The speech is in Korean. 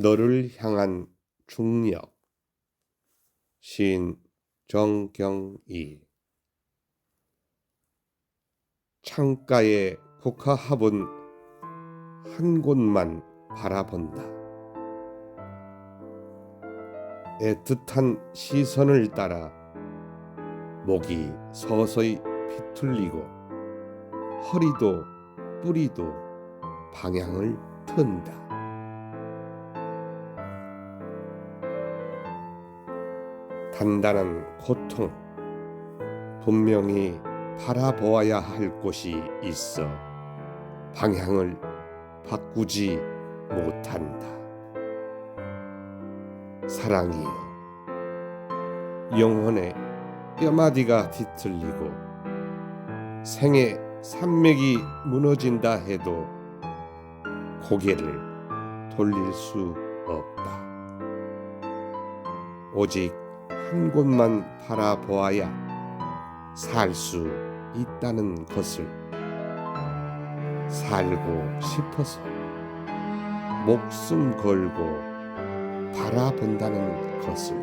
너를 향한 중력 시인 정경이 창가에 국화합은 한 곳만 바라본다. 애틋한 시선을 따라 목이 서서히 비틀리고 허리도 뿌리도 방향을 튼다. 단단한 고통 분명히 바라보아야 할 곳이 있어 방향을 바꾸지 못한다. 사랑이여 영혼의 뼈마디가 뒤틀리고 생의 산맥이 무너진다 해도 고개를 돌릴 수 없다. 오직 한 곳만 바라보아야 살 수 있다는 것을 살고 싶어서 목숨 걸고 바라본다는 것을